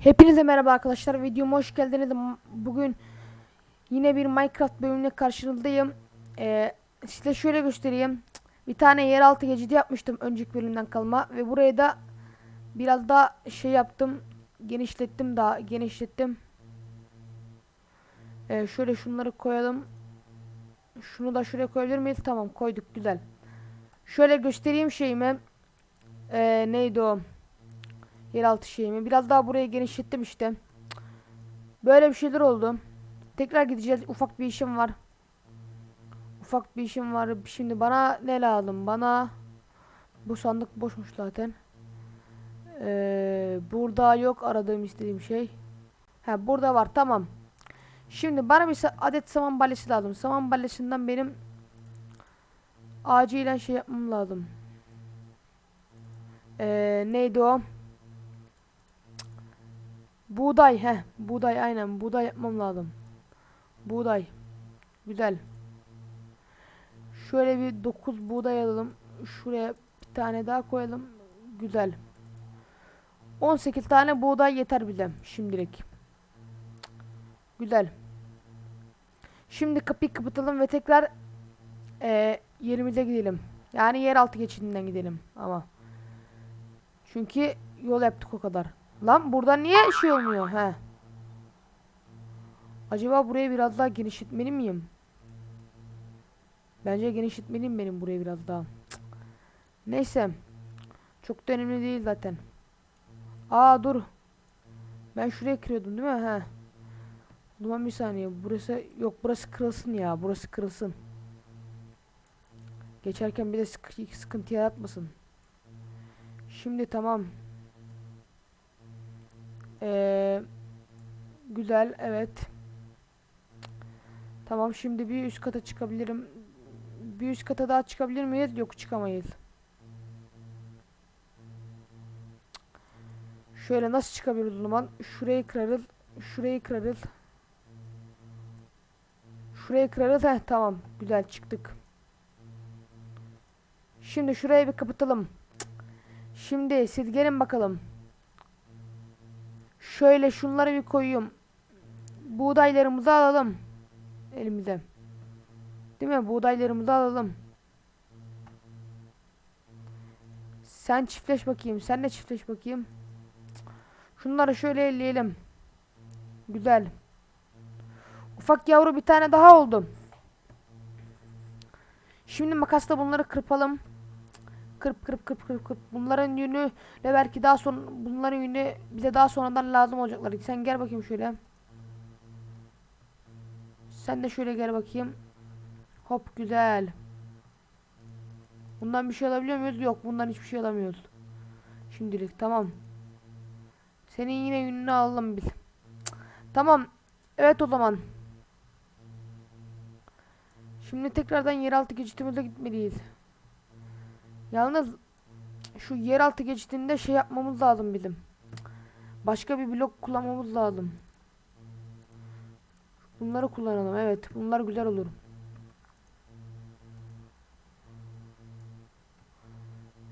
Hepinize merhaba arkadaşlar. Videoma hoş geldiniz. Bugün yine bir Minecraft bölümüne karşınızdayım. Ee, size şöyle göstereyim. Bir tane yeraltı geçidi yapmıştım önceki bölümden kalma ve buraya da biraz daha şey yaptım. Genişlettim daha genişlettim. Ee, şöyle şunları koyalım. Şunu da şuraya koyabilir miyiz? Tamam koyduk güzel. Şöyle göstereyim şeyimi. Ee, neydi o? Yeraltı şeyimi. Biraz daha buraya genişlettim işte. Böyle bir şeyler oldu. Tekrar gideceğiz. Ufak bir işim var. Ufak bir işim var. Şimdi bana ne lazım? Bana bu sandık boşmuş zaten. Ee, burada yok aradığım istediğim şey. Ha burada var tamam. Şimdi bana bir adet saman balyası lazım. Saman balyasından benim acilen şey yapmam lazım. Ee, neydi o? Buğday he. Buğday aynen. Buğday yapmam lazım. Buğday. Güzel. Şöyle bir 9 buğday alalım. Şuraya bir tane daha koyalım. Güzel. 18 tane buğday yeter bize şimdilik. Güzel. Şimdi kapıyı kapatalım ve tekrar eee yerimize gidelim. Yani yeraltı geçidinden gidelim ama. Çünkü yol yaptık o kadar. Lan burada niye şey olmuyor he? Acaba burayı biraz daha genişletmeli miyim? Bence genişletmeliyim benim burayı biraz daha. Cık. Neyse. Çok da önemli değil zaten. Aa dur. Ben şuraya kırıyordum değil mi? He. O bir saniye. Burası yok burası kırılsın ya. Burası kırılsın. Geçerken bir de sık- sıkıntı yaratmasın. Şimdi tamam. Güzel evet. Tamam şimdi bir üst kata çıkabilirim. Bir üst kata daha çıkabilir miyiz? Yok çıkamayız. Şöyle nasıl çıkabiliriz o zaman? Şurayı kırarız. Şurayı kırarız. Şurayı kırarız. Heh tamam. Güzel çıktık. Şimdi şurayı bir kapatalım. Şimdi siz gelin bakalım. Şöyle şunları bir koyayım. Buğdaylarımızı alalım. Elimize. Değil mi? Buğdaylarımızı alalım. Sen çiftleş bakayım. Sen de çiftleş bakayım. Şunları şöyle elleyelim. Güzel. Ufak yavru bir tane daha oldu. Şimdi makasla bunları kırpalım. Kırp kırp kırp kırp kırp. Bunların yünü ve belki daha sonra bunların yünü bize daha sonradan lazım olacaklar. Sen gel bakayım şöyle. Sen de şöyle gel bakayım. Hop güzel. Bundan bir şey alabiliyor muyuz? Yok bundan hiçbir şey alamıyoruz. Şimdilik tamam. Senin yine yününü aldım biz. Tamam. Evet o zaman. Şimdi tekrardan yeraltı geçitimize gitmeliyiz. Yalnız şu yeraltı geçitinde şey yapmamız lazım bizim. Başka bir blok kullanmamız lazım. Bunları kullanalım. Evet, bunlar güzel olur.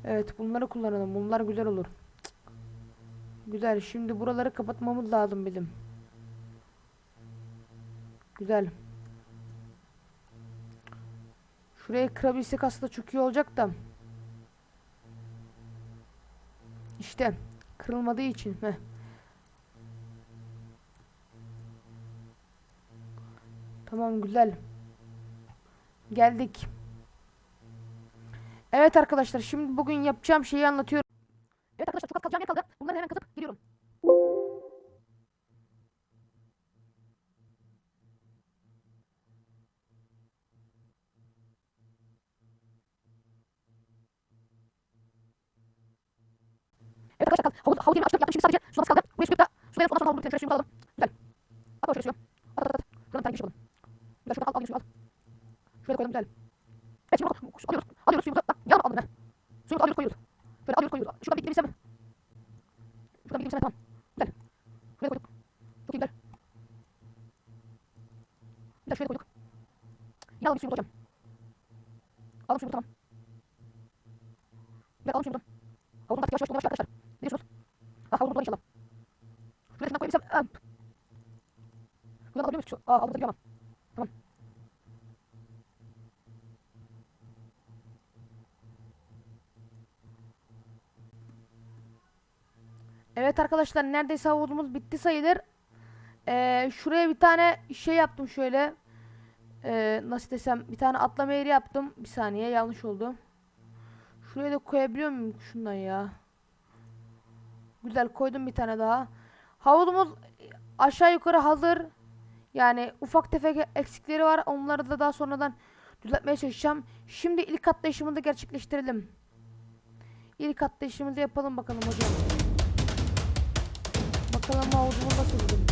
Evet, bunları kullanalım. Bunlar güzel olur. Güzel. Şimdi buraları kapatmamız lazım bizim. Güzel. Şurayı kırabilsek aslında çok iyi olacak da. İşte kırılmadığı için. Heh. Tamam güzel. Geldik. Evet arkadaşlar şimdi bugün yapacağım şeyi anlatıyorum. Evet arkadaşlar çok az kalacağım yer kaldı. Bunları hemen kazıp geliyorum. Evet arkadaşlar. Havuz, havuz yerine açtık yaptım şimdi sadece su nasıl kaldı. Buraya suyup da suya ondan sonra havuz bitirelim. Şöyle suyumuzu alalım. Güzel. At o şöyle. Şöyle koyalım güzel. Evet şimdi alıyoruz. Alıyoruz suyumuzu. Bak yan aldım ben. Suyumuzu alıyoruz koyuyoruz. Şöyle alıyoruz koyuyoruz. Şuradan bir gidebilsem. Şuradan bir gidebilsem tamam. Güzel. Şuraya koyduk. Çok iyi güzel. Güzel şöyle koyduk. Yine alalım suyumuzu hocam. Aldım suyumuzu tamam. Güzel aldım suyumuzu. Havuzun artık yavaş yavaş dolmuş arkadaşlar. Biliyorsunuz. Ah havuzun dolar inşallah. Şuraya şundan koyabilsem. Buradan alabiliyor muyuz? Aa havuzda gidiyor ama. Tamam. Evet arkadaşlar neredeyse havuzumuz bitti sayılır. Ee, şuraya bir tane şey yaptım şöyle. Ee, nasıl desem bir tane atlama yeri yaptım. Bir saniye yanlış oldu. Şuraya da koyabiliyor muyum şundan ya? Güzel koydum bir tane daha. Havuzumuz aşağı yukarı hazır. Yani ufak tefek eksikleri var. Onları da daha sonradan düzeltmeye çalışacağım. Şimdi ilk atlayışımızı gerçekleştirelim. İlk atlayışımızı yapalım bakalım hocam. Bakalım havuzumuz nasıl bizim.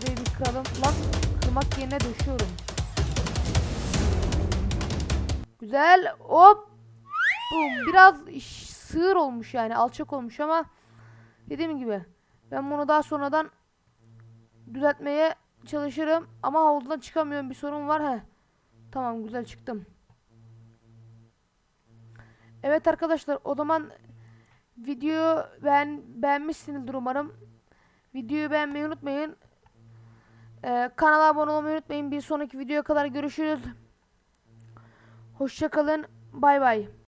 Burayı bir. Lan kırmak yerine döşüyorum. Güzel. Hop. Bum. Biraz sığır olmuş yani. Alçak olmuş ama dediğim gibi ben bunu daha sonradan düzeltmeye çalışırım. Ama havuzdan çıkamıyorum. Bir sorun var. He. Tamam güzel çıktım. Evet arkadaşlar o zaman videoyu beğen beğenmişsinizdir umarım. Videoyu beğenmeyi unutmayın. Ee, kanala abone olmayı unutmayın. Bir sonraki videoya kadar görüşürüz. Hoşçakalın. Bay bay.